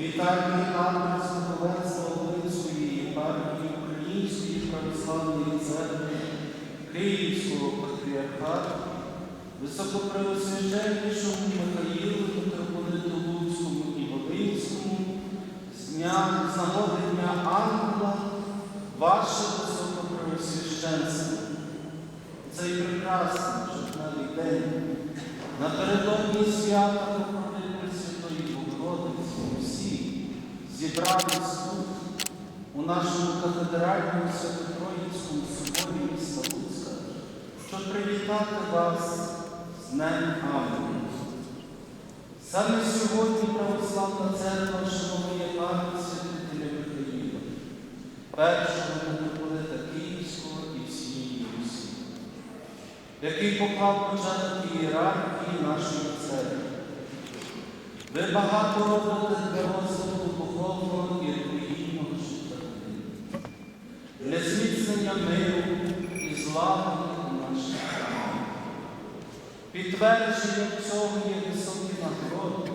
Вітальний адрес Духовенства Волинської єпархії Української православної церкви Київського патріархату, високопревосвященнішому Михаїлу, митрополиту Луцькому і Волинському, з дня Дня Ангела, ваше високопревосвященство. Цей прекрасний жовтневий день напередодні свята зібрались тут, у нашому кафедральному Свято-Троїцькому соборі міста Луцька, щоб привітати вас з Днем Ангела. Саме сьогодні Православна церква шанує пам'ять святителя Михаїла, першого митрополита Київського і всієї Русі який поклав початок ієрархії нашої церкви. Ви багато робите для розвитку духовного і релігійного життя для зміцнення миру і злагоди у нашій країні. Підтвердження цього є високі нагороди,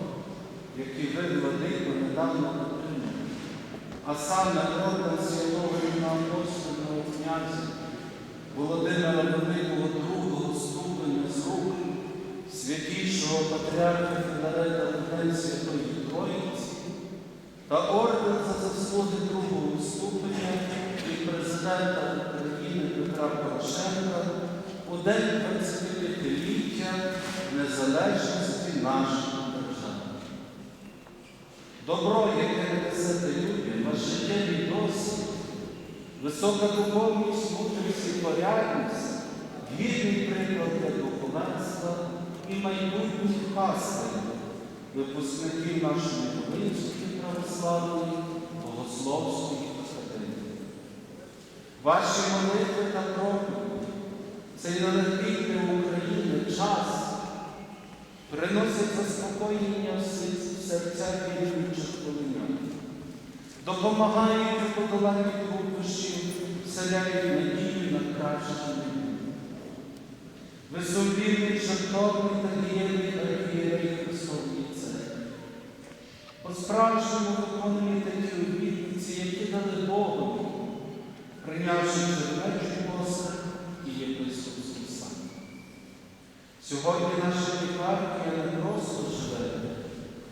які ви, владико, недавно отримали, а саме орден святого Івана Апостольного князя Володимира Великого другого ступеня з рук святішого патріарха Філарета Литвин Святої Троїці та орден за заслуги другого ступеня від президента України Петра Порошенка у день 25-ліття незалежності нашої держави. Добро, яке несете людям, ваш життєвий досвід, Висока духовність, мудрість і порядність, гідний приклад для духовенства і майбутніх пастирів, випускників нашої Волинської православної богословської академії. Ваші молитви та проповіді, цей нелегкий України час приносять заспокоєння в серця віруючих полинян допомагають у подоланні вселяють надію на краще майбутнє. Ви сумлінний, жертовний та дієвий архієрей Церкви. По-справжньому виконуєте ті обітниці, які дали Богу, прийнявши чернечий посад і єпископський сан. Сьогодні наша єпархія не просто живе,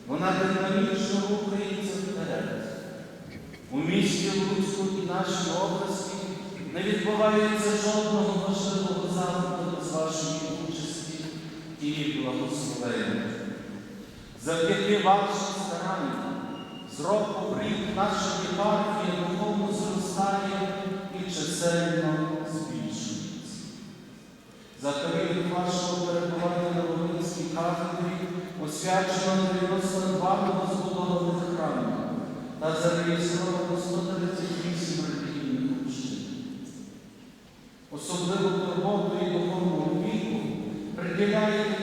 вона динамічно рухається вперед. У місті Луцьку і нашій області не відбувається жодного важливого заходу без вашої участі і благословення. Завдяки вашим старанням з року в рік наша єпархія духовно зростає і чисельно збільшується. За період вашого перебування на Волинській кафедрі освячено 92 новозбудованих храмів та зареєстровано 138 релігійних общин. Особливу турботу і духовну віку приділяєте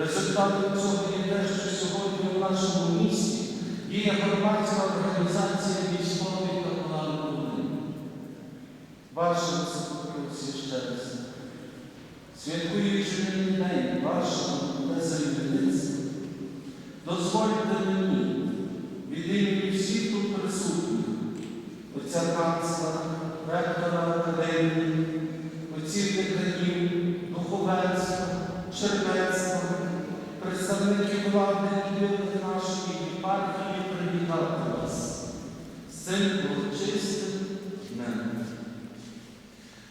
Результатом цього є те, що сьогодні в нашому місті. Діє громадська організація військової капелани Волини. Ваше високопресвященство, святкуючи нині день вашого незалюбництва, дозвольте мені від імені всіх тут присутніх, отця канцлера, ректора академії, отців деканів, духовенства, чернецтва, представників влади вірних нашої єпархії привітати вас з цим урочистим.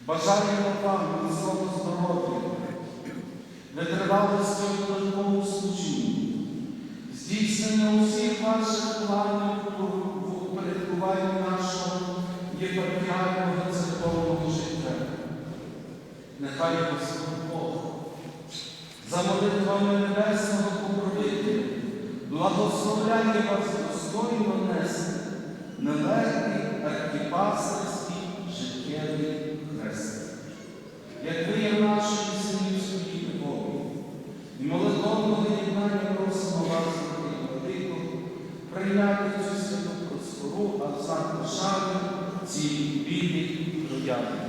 Бажаємо вам міцного здоров'я, витривалості у духовному служінні, здійснення усіх ваших планів у упорядкуванні нашого єпархіального церковного життя. Нехай Господь благословити вами небесного покровителя, благословляє вас достойно нести, нелегкий архіпастерський життєвий хрест, як ви є нашою синівською любові, і молитовного єднання просимо вас, Велико, прийняти цю святу простору, а взагалі шану цій бідній родяни.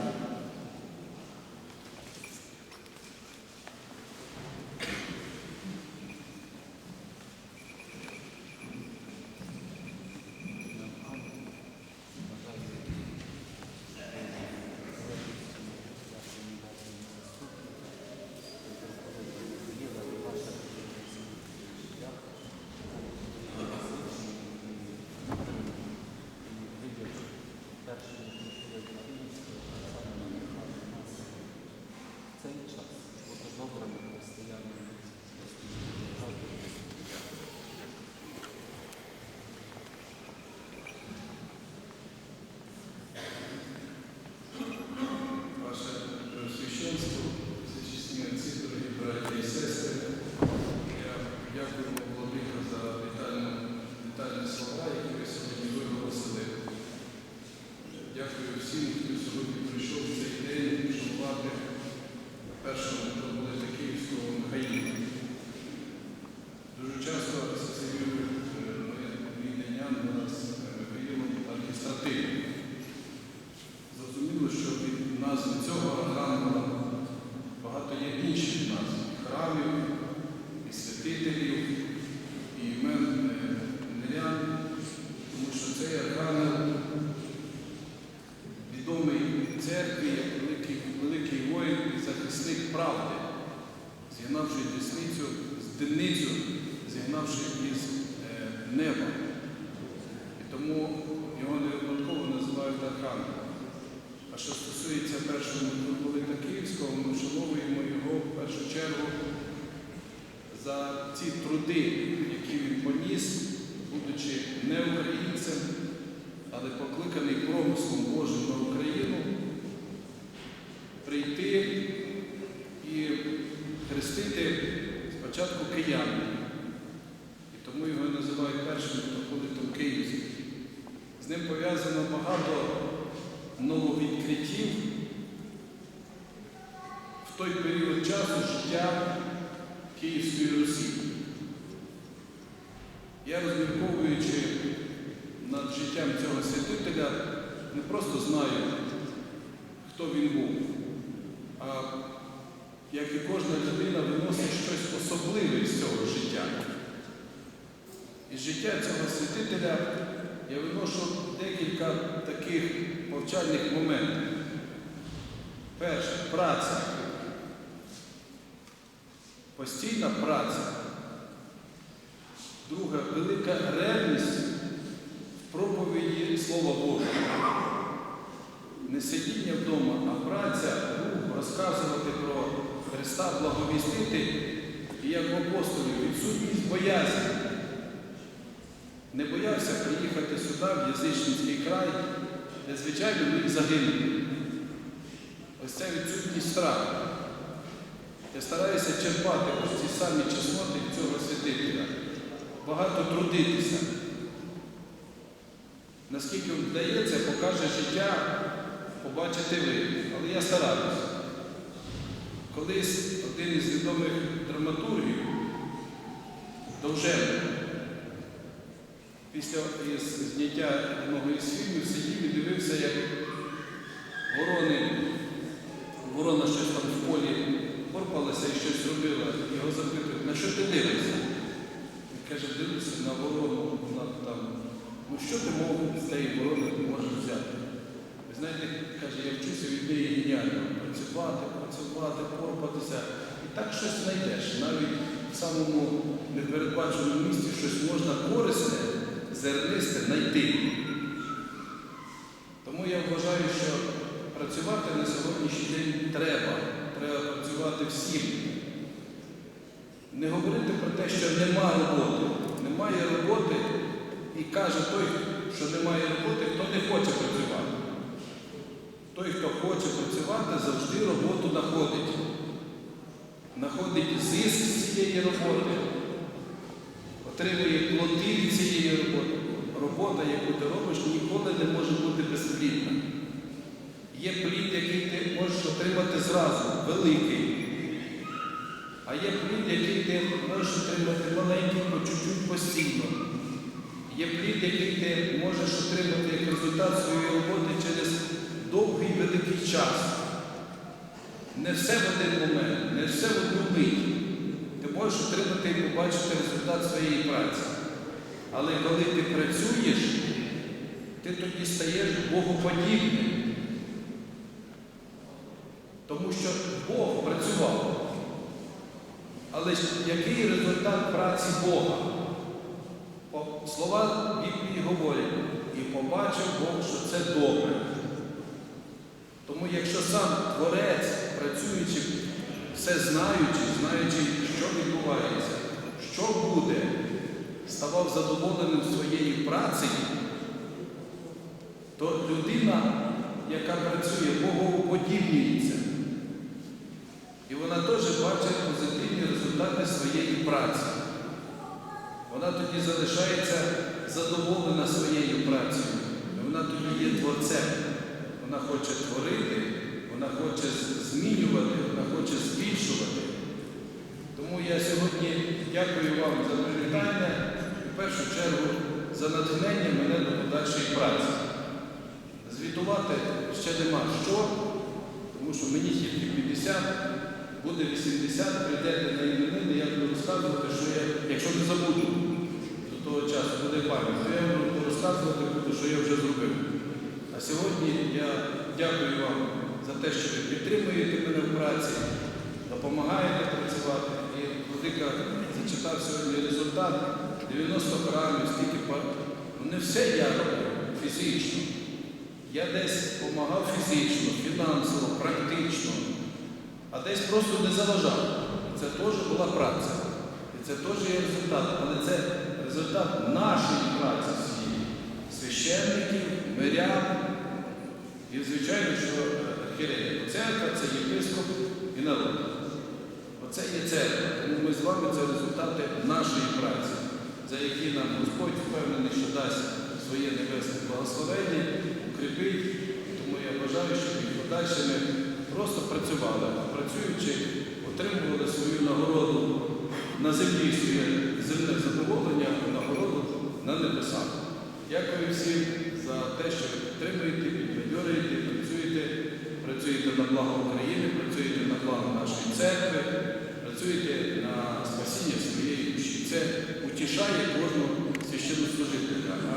Зігнавши десницю, дивницю, зігнавши із е, неба. І тому його не випадково називають архангелом. А що стосується першого митрополита Київського, ми вшановуємо його в першу чергу за ці труди, які він поніс, будучи не українцем, але покликаний промислом Божим на Україну, прийти хрестити спочатку киян. І тому його називають першим митрополитом Київським. З ним пов'язано багато нововідкриттів в той період часу життя Київської Русі. Я розмірковуючи над життям цього святителя, не просто знаю, хто він був, а як і кожна людина виносить щось особливе з цього життя. Із життя цього святителя я виношу декілька таких повчальних моментів. Перше праця. Постійна праця. Друге велика ревність в проповіді Слова Божого. Не сидіння вдома, а праця, рух, розказувати про Христа, благовістити, і як апостолів, відсутність боязні. Не боявся приїхати сюди, в язичницький край, де, звичайно, міг загинути. Ось це відсутність страху. Я стараюся черпати ось ці самі чесноти цього святителя, багато трудитися. Наскільки вдається, покаже життя, побачите ви. Але я стараюся. Колись один із відомих драматургів, Довженко, після зняття одного із фільмів сидів і дивився, як ворони, ворона щось там в полі порпалася і щось робила. Його запитують, на що ти дивишся? Він каже, дивлюся на ворону, вона там. Ну що ти мов з цієї ворони можеш взяти? Знаєте, каже, я вчуся від неї геніально. Працювати, працювати, порпатися. І так щось знайдеш. Навіть в самому непередбаченому місці щось можна корисне, зернисте знайти. Тому я вважаю, що працювати на сьогоднішній день треба. Треба працювати всім. Не говорити про те, що нема роботи. Немає роботи і каже той, що немає роботи, хто не хоче працювати. Той, хто хоче працювати, завжди роботу знаходить. Знаходить зиск цієї роботи, отримує плоди цієї роботи. Робота, яку ти робиш, ніколи не може бути безплідна. Є плід, який ти можеш отримати зразу, великий. А є плід, який ти можеш отримати маленький, по чуть-чуть постійно. Є плід, який ти можеш отримати як результат своєї роботи через довгий великий час. Не все в один момент, не все в одну мить. Ти можеш отримати і побачити результат своєї праці. Але коли ти працюєш, ти тоді стаєш богоподібним. Тому що Бог працював. Але який результат праці Бога? Слова Біблії говорять, і побачив Бог, що це добре. Тому якщо сам Творець, працюючи, все знаючи, знаючи, що відбувається, що буде, ставав задоволеним своєю працею, то людина, яка працює, Богоподібнюється. І вона теж бачить позитивні результати своєї праці. Вона тоді залишається задоволена своєю працею. Вона тоді є творцем. Вона хоче творити, вона хоче змінювати, вона хоче збільшувати. Тому я сьогодні дякую вам за привітання і в першу чергу за натхнення мене до подальшої праці. Звітувати ще нема що, тому що мені тільки 50, буде 80, прийдете на іменини, я буду розказувати, що я, якщо не забуду до того часу, буде пам'ять, то я буду розказувати, що я вже зробив. Сьогодні я дякую вам за те, що ви підтримуєте мене в праці, допомагаєте працювати. І Владика зачитав сьогодні результат 90 грамів, стільки пар. Ну не все я робив фізично. Я десь допомагав фізично, фінансово, практично, а десь просто не заважав. Це теж була праця. І це теж є результат. Але це результат нашої праці. Священників, мирян. І, звичайно, що архієрея. Церква це єпископ і народ. Оце є церква. Тому ми з вами це результати нашої праці, за які нам Господь впевнений, що дасть своє небесне благословення, укріпить. Тому я бажаю, щоб і подальше ми просто працювали, працюючи, отримували свою нагороду на землі, своє земне задоволення, нагороду на небесах. Дякую всім за те, що ви підтримуєте, підбадьорюєте, працюєте, працюєте на благо України, працюєте на благо нашої церкви, працюєте на спасіння своєї душі. Це утішає кожного священнослужителя. А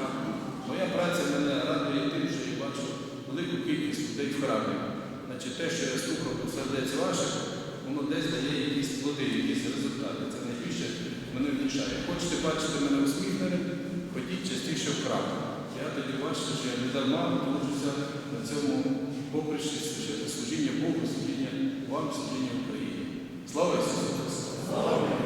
моя праця мене радує тим, що я бачу велику кількість людей в храмі. Значить, те, що я слухав про сердець ваших, воно десь дає якісь плоди, якісь результати. Це найбільше мене втішає. Хочете бачити мене усміхненим, подій частіше в Кракові. Я тоді бачу, що я не дарма витручуся на цьому поприщі служіння Богу, служіння вам, служіння Україні. Слава Ісусу Христу!